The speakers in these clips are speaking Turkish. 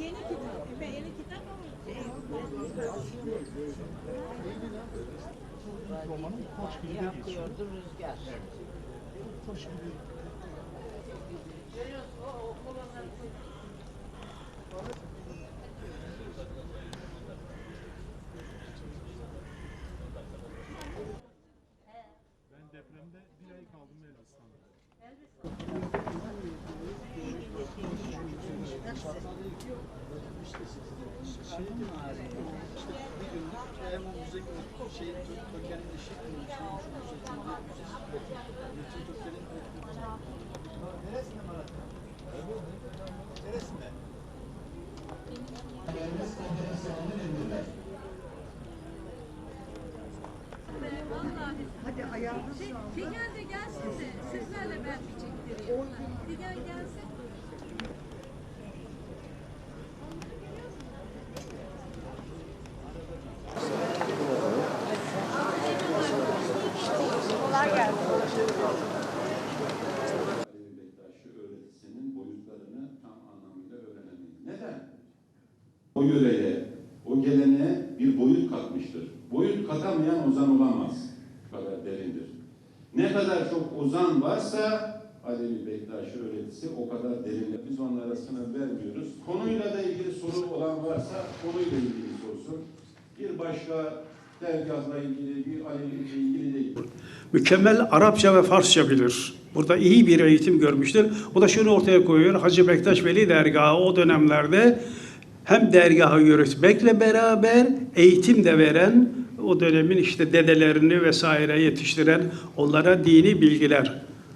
Yeni kitap. Yeni kitap ama Romanın Koç gibi de geçiyor. Rüzgar. Koç gibi. Ben depremde bir ay kaldım Elbistan'da. Şey, işte bir günlük hem müze şey Türkiye'nin işi Hadi ayağınız Şey, Figen de gelsin de sizlerle ben bir çektireyim. Figen gelsin. O yöreye, o geleneğe bir boyut katmıştır. Boyut katamayan ozan olamaz. Bu kadar derindir. Ne kadar çok ozan varsa Alevi Bektaşi öğretisi o kadar derindir. Biz onlara sınır vermiyoruz. Konuyla da ilgili soru olan varsa konuyla ilgili sorsun. Bir başka dergahla ilgili, bir Alevi ile ilgili değil. mükemmel Arapça ve Farsça bilir. Burada iyi bir eğitim görmüştür. O da şunu ortaya koyuyor. Hacı Bektaş Veli Dergahı o dönemlerde hem dergahı yürütmekle beraber eğitim de veren o dönemin işte dedelerini vesaire yetiştiren onlara dini bilgiler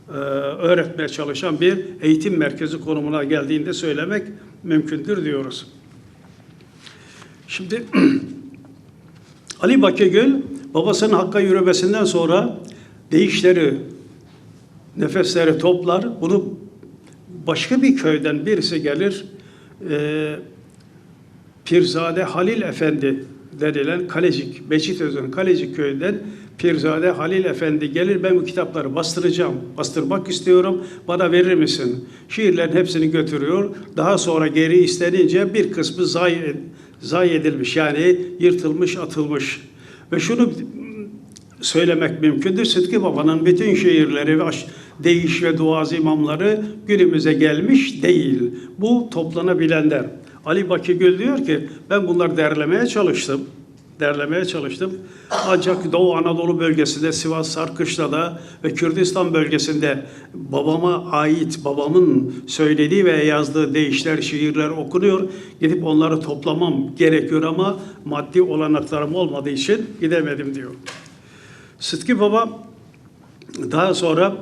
e, öğretmeye çalışan bir eğitim merkezi konumuna geldiğinde söylemek mümkündür diyoruz. Şimdi Ali Bakıgül babasının Hakk'a yürümesinden sonra değişleri, nefesleri toplar. Bunu başka bir köyden birisi gelir. Ee, Pirzade Halil Efendi denilen Kalecik, Beşiktaş'ın Kalecik köyünden Pirzade Halil Efendi gelir. Ben bu kitapları bastıracağım. Bastırmak istiyorum. Bana verir misin? Şiirlerin hepsini götürüyor. Daha sonra geri istenince bir kısmı zayi, zayi edilmiş. Yani yırtılmış, atılmış. Ve şunu söylemek mümkündür. Sıtkı Baba'nın bütün şiirleri ve değiş ve duaz imamları günümüze gelmiş değil. Bu toplanabilenler. Ali Bakıgül diyor ki ben bunları derlemeye çalıştım. Derlemeye çalıştım. Ancak Doğu Anadolu bölgesinde, Sivas Sarkışla'da ve Kürdistan bölgesinde babama ait, babamın söylediği ve yazdığı değişler, şiirler okunuyor. Gidip onları toplamam gerekiyor ama maddi olanaklarım olmadığı için gidemedim diyor. Sıtkı Baba daha sonra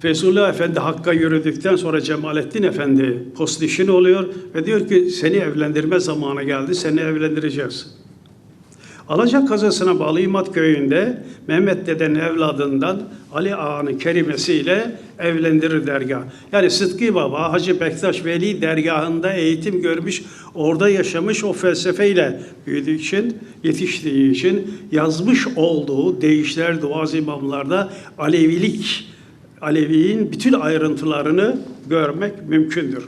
Feyzullah Efendi Hakk'a yürüdükten sonra Cemalettin Efendi postişin oluyor ve diyor ki seni evlendirme zamanı geldi, seni evlendireceğiz. Alacak kazasına bağlı İmat köyünde Mehmet dedenin evladından Ali Ağa'nın kerimesiyle evlendirir dergah. Yani Sıtkı Baba Hacı Bektaş Veli dergahında eğitim görmüş, orada yaşamış o felsefeyle büyüdüğü için, yetiştiği için yazmış olduğu değişler, duaz imamlarda Alevilik, Alevi'nin bütün ayrıntılarını görmek mümkündür.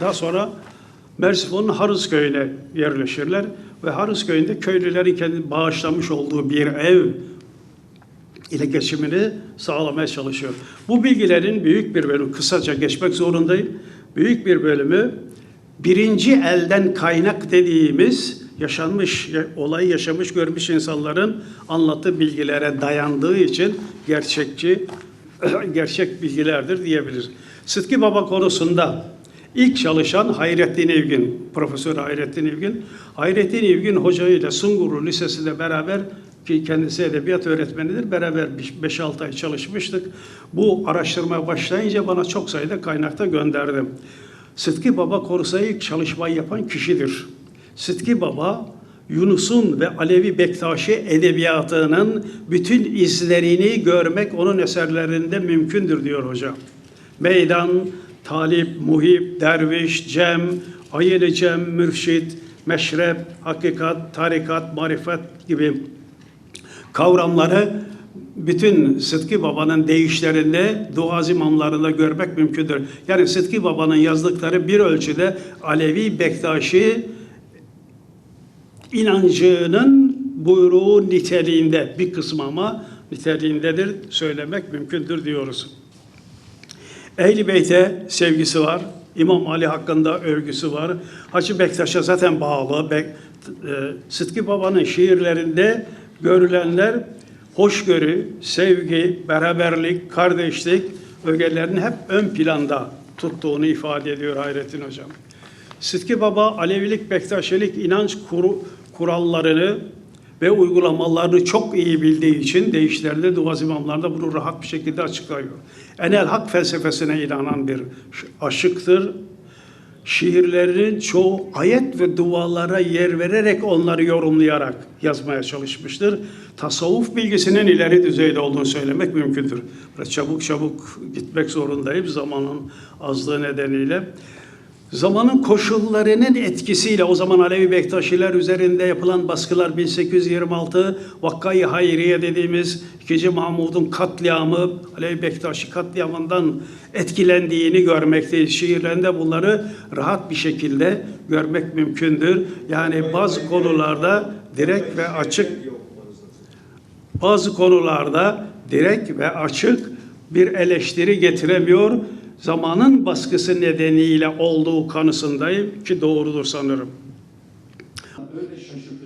Daha sonra Merzifon'un Harız köyüne yerleşirler ve Harız köyünde köylülerin kendi bağışlamış olduğu bir ev ile geçimini sağlamaya çalışıyor. Bu bilgilerin büyük bir bölümü, kısaca geçmek zorundayım. Büyük bir bölümü birinci elden kaynak dediğimiz yaşanmış, olayı yaşamış, görmüş insanların anlattığı bilgilere dayandığı için gerçekçi, gerçek bilgilerdir diyebiliriz. Sıtkı Baba konusunda ilk çalışan Hayrettin Evgin, Profesör Hayrettin Evgin. Hayrettin Evgin Hoca ile Sungurlu Lisesi'nde beraber ki kendisi edebiyat öğretmenidir. Beraber 5-6 ay çalışmıştık. Bu araştırmaya başlayınca bana çok sayıda kaynakta gönderdim. Sıtkı Baba konusunda ilk çalışmayı yapan kişidir. Sıtkı Baba Yunus'un ve Alevi Bektaşi edebiyatının bütün izlerini görmek onun eserlerinde mümkündür diyor hocam. Meydan, talip, muhip, derviş, cem, ayeli cem, mürşit, meşrep, hakikat, tarikat, marifet gibi kavramları bütün Sıtkı Baba'nın deyişlerinde, dua imamlarında görmek mümkündür. Yani Sıtkı Baba'nın yazdıkları bir ölçüde Alevi Bektaşi inancının buyruğu niteliğinde bir kısmı ama niteliğindedir söylemek mümkündür diyoruz. Ehl-i Beyt'e sevgisi var. İmam Ali hakkında övgüsü var. Hacı Bektaş'a zaten bağlı. Bek, e, Sıtkı Baba'nın şiirlerinde görülenler hoşgörü, sevgi, beraberlik, kardeşlik ögelerini hep ön planda tuttuğunu ifade ediyor Hayrettin Hocam. Sıtkı Baba Alevilik, Bektaşilik inanç kuru, kurallarını ve uygulamalarını çok iyi bildiği için deyişlerde duaz imamlarında bunu rahat bir şekilde açıklıyor. Enel hak felsefesine inanan bir aşıktır. Şiirlerinin çoğu ayet ve dualara yer vererek onları yorumlayarak yazmaya çalışmıştır. Tasavvuf bilgisinin ileri düzeyde olduğunu söylemek mümkündür. Böyle çabuk çabuk gitmek zorundayım zamanın azlığı nedeniyle. Zamanın koşullarının etkisiyle o zaman Alevi Bektaşiler üzerinde yapılan baskılar 1826 Vakkayı Hayriye dediğimiz 2. Mahmud'un katliamı Alevi Bektaşi katliamından etkilendiğini görmekteyiz. Şiirlerinde bunları rahat bir şekilde görmek mümkündür. Yani bazı konularda direkt ve açık bazı konularda direkt ve açık bir eleştiri getiremiyor. Zamanın baskısı nedeniyle olduğu kanısındayım ki doğrudur sanırım. Öyle şaşırtıcı